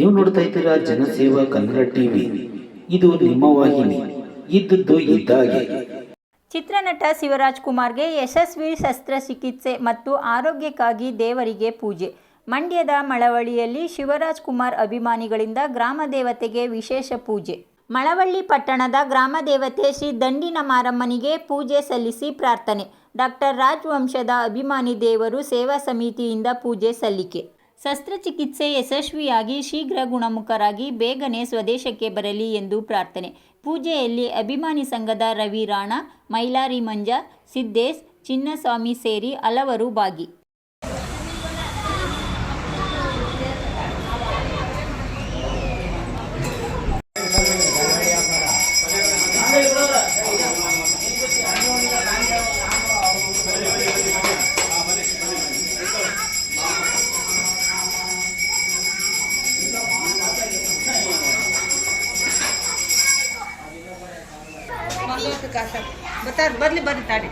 ನೀವು ನೋಡ್ತಾ ಇದ್ದೀರಾ ಜನಸೇವಾ ಕನ್ನಡ ಟಿವಿ. ಇದು ನಿಮ್ಮ ವಾಹಿನಿ. ಇದ್ದದ್ದು ಇದ್ದಾಗೆ. ಚಿತ್ರನಟ ಶಿವರಾಜ್ ಕುಮಾರ್ಗೆ ಯಶಸ್ವಿ ಶಸ್ತ್ರಚಿಕಿತ್ಸೆ ಮತ್ತು ಆರೋಗ್ಯಕ್ಕಾಗಿ ದೇವರಿಗೆ ಪೂಜೆ. ಮಂಡ್ಯದ ಮಳವಳ್ಳಿಯಲ್ಲಿ ಶಿವರಾಜ್ ಕುಮಾರ್ ಅಭಿಮಾನಿಗಳಿಂದ ಗ್ರಾಮ ದೇವತೆಗೆ ವಿಶೇಷ ಪೂಜೆ. ಮಳವಳ್ಳಿ ಪಟ್ಟಣದ ಗ್ರಾಮ ದೇವತೆ ಶ್ರೀ ದಂಡಿನ ಮಾರಮ್ಮನಿಗೆ ಪೂಜೆ ಸಲ್ಲಿಸಿ ಪ್ರಾರ್ಥನೆ. ಡಾಕ್ಟರ್ ರಾಜವಂಶದ ಅಭಿಮಾನಿ ದೇವರು ಸೇವಾ ಸಮಿತಿಯಿಂದ ಪೂಜೆ ಸಲ್ಲಿಕೆ. ಶಸ್ತ್ರಚಿಕಿತ್ಸೆ ಯಶಸ್ವಿಯಾಗಿ, ಶೀಘ್ರ ಗುಣಮುಖರಾಗಿ ಬೇಗನೆ ಸ್ವದೇಶಕ್ಕೆ ಬರಲಿ ಎಂದು ಪ್ರಾರ್ಥನೆ. ಪೂಜೆಯಲ್ಲಿ ಅಭಿಮಾನಿ ಸಂಘದ ರವಿ ರಾಣಾ, ಮೈಲಾರಿ ಮಂಜ, ಸಿದ್ದೇಶ್, ಚಿನ್ನಸ್ವಾಮಿ ಸೇರಿ ಹಲವರು ಭಾಗಿ. का सब बता बदले बदले तारे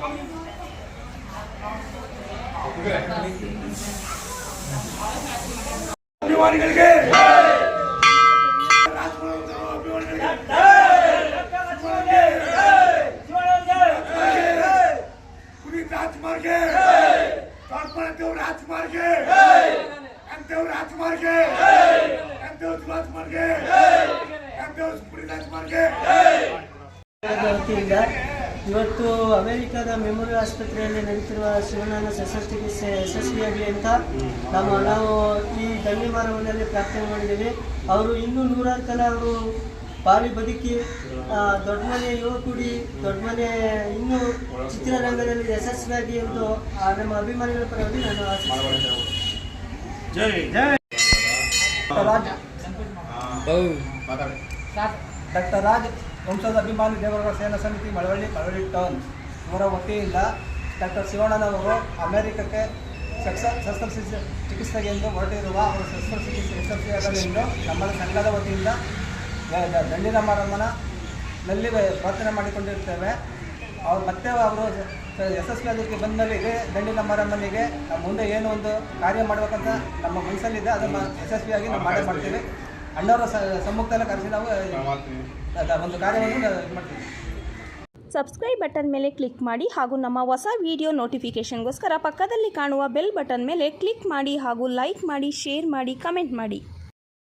Thank you. அபிமானிகளுக்கு ராஜ்மார்கே தேவர் ராஜ்மார்கே தேவர் ராஜ்மார்கே தேவர் ராஜ்மார்கே தேவர் ராஜ்மார்கே ಇವತ್ತು ಅಮೆರಿಕದ ಮೆಮೋರಿಯಲ್ ಆಸ್ಪತ್ರೆಯಲ್ಲಿ ನಡೀತಿರುವ ಶಿವಣ್ಣನ ಶಸ್ತ್ರಚಿಕಿತ್ಸೆ ಯಶಸ್ವಿಯಾಗಲಿ ಅಂತ ನಮ್ಮ ನಾವು ಈ ದಂಡಿ ಮರವನ್ನಲ್ಲಿ ಪ್ರಾರ್ಥನೆ ಮಾಡಿದ್ದೀವಿ. ಅವರು ಇನ್ನೂ ನೂರಾರು ಕಾಲ ಅವರು ಬಾಳಿ ಬದುಕಿ ದೊಡ್ಡ ಮನೆ ಯುವಕುಡಿ ದೊಡ್ಡ ಮನೆ ಇನ್ನೂ ಚಿತ್ರರಂಗದಲ್ಲಿ ಯಶಸ್ವಿಯಾಗಿ ಎಂದು ನಮ್ಮ ಅಭಿಮಾನಿಗಳ ಪರವಾಗಿ ನಾನು ಆಶಿಸ್ತೇನೆ. ಡಾಕ್ಟರ್ ರಾಜ್. ವಂಶದ ಅಭಿಮಾನಿ ದೇವರ ಸೇನಾ ಸಮಿತಿ ಮಳವಳ್ಳಿ ಮಳವಳ್ಳಿ ಟೌನ್ ಇವರ ವತಿಯಿಂದ ಡಾಕ್ಟರ್ ಶಿವಣ್ಣನವರು ಅಮೆರಿಕಕ್ಕೆ ಶಸ್ತ್ರ ಶಸ್ತ್ರಚಿಕಿತ್ಸೆ ಚಿಕಿತ್ಸೆಗೆ ಎಂದು ಹೊರಟಿರುವ ಅವರ ಶಸ್ತ್ರಚಿಕಿತ್ಸೆ ಯಶಸ್ವಿಯಾಗಲಿ ಎಂದು ನಮ್ಮ ಸಂಘದ ವತಿಯಿಂದ ದಂಡಿನ ಮಾರಮ್ಮನ ನಲ್ಲಿ ಪ್ರಾರ್ಥನೆ ಮಾಡಿಕೊಂಡಿರ್ತೇವೆ. ಅವ್ರು ಮತ್ತೆ ಅವರು ಯಶಸ್ವಿಯಾದಕ್ಕೆ ಬಂದ ಮೇಲೆ ಇದೇ ದಂಡಿನ ಮಾರಮ್ಮನಿಗೆ ಮುಂದೆ ಏನೋ ಒಂದು ಕಾರ್ಯ ಮಾಡಬೇಕಂತ ನಮ್ಮ ಮನಸ್ಸಲ್ಲಿದೆ. ಅದನ್ನು ಯಶಸ್ವಿಯಾಗಿ ನಾವು ಮಾಡೇ ಮಾಡ್ತೀವಿ. ಅಣ್ಣವರ ಸಮ್ಮುಖದಲ್ಲ ಕರೆಸಿ ನಾವು ಒಂದು ಕಾರ್ಯವನ್ನು ಮಾಡ್ತೀವಿ. ಸಬ್ಸ್ಕ್ರೈಬ್ ಬಟನ್ ಮೇಲೆ ಕ್ಲಿಕ್ ಮಾಡಿ ಹಾಗೂ ನಮ್ಮ ಹೊಸ ವಿಡಿಯೋ ನೋಟಿಫಿಕೇಶನ್ಗೋಸ್ಕರ ಪಕ್ಕದಲ್ಲಿ ಕಾಣುವ ಬೆಲ್ ಬಟನ್ ಮೇಲೆ ಕ್ಲಿಕ್ ಮಾಡಿ ಹಾಗೂ ಲೈಕ್ ಮಾಡಿ ಶೇರ್ ಮಾಡಿ ಕಮೆಂಟ್ ಮಾಡಿ.